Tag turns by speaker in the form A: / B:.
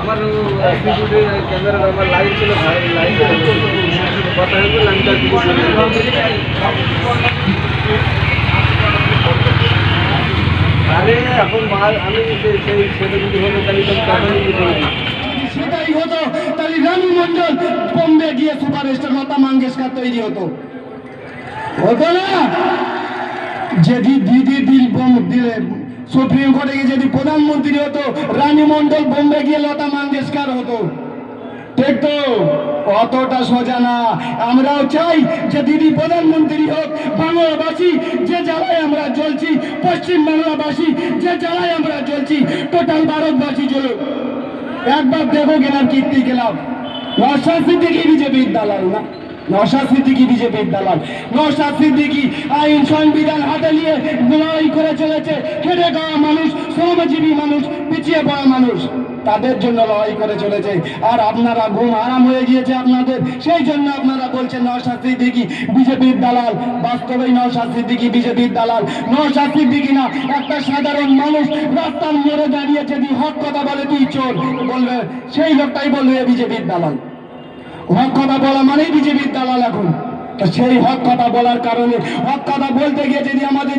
A: আমার ক্যামেরা আমার লাইভ ছিল আরে এখন আমি সেই সেটা যদি হলো তাহলে তো টাকাই দিতে হবে
B: সেটাই হতো, তাহলে রানু মন্ডল বোম্বে গিয়ে সুপারস্টার লতা মঙ্গেশকর তৈরি হতো। হতো না? যদি দিদি দিল বোম দিলে, সুপ্রিম কোর্টে গিয়ে যদি প্রধানমন্ত্রী হতো, রানী মন্ডল বোম্বে গিয়ে লতা মঙ্গেশকর হতো। ঠিক তো? অতটা সোজা না। আমরাও চাই যে দিদি প্রধানমন্ত্রী হোক, বাংলাবাসী, যে জ্বালায় আমরা জ্বলছি, পশ্চিম বাংলাবাসী, যে জ্বালায় আমরা জ্বলছি টোটাল ভারতবাসী জ্বলুক। একবার দেখো গেলাম কীর্তি গেলাম। নশাদ সিদ্দিকি বিজেপির দালাল না। নশাদ সিদ্দিকি বিজেপির দালাল। নশাদ সিদ্দিকি আইন সংবিধান হাতে নিয়ে লড়াই করে চলেছে। খেটে খাওয়া মানুষ, শ্রমজীবী মানুষ, পিছিয়ে পড়া মানুষ, তাদের জন্য লড়াই করে চলেছে। আর আপনারা ঘুম আরাম হয়ে গিয়েছে আপনাদের। সেই জন্য আপনারা বলছেন নশাদ সিদ্দিকি বিজেপির দালাল। বাস্তবেই নশাদ সিদ্দিকি বিজেপির দালাল। নশাদ সিদ্দিকি না, একটা সাধারণ মানুষ রাস্তার মোড়ে দাঁড়িয়ে যদি হক কথা বলে, তুই চোর বলবে, সেই লোকটাই বলবে বিজেপির দালাল। হক কথা বলা মানেই বিজেপির দালাল এখন। তো সেই হক কথা বলার কারণে, হক কথা বলতে গিয়ে যদি আমাদের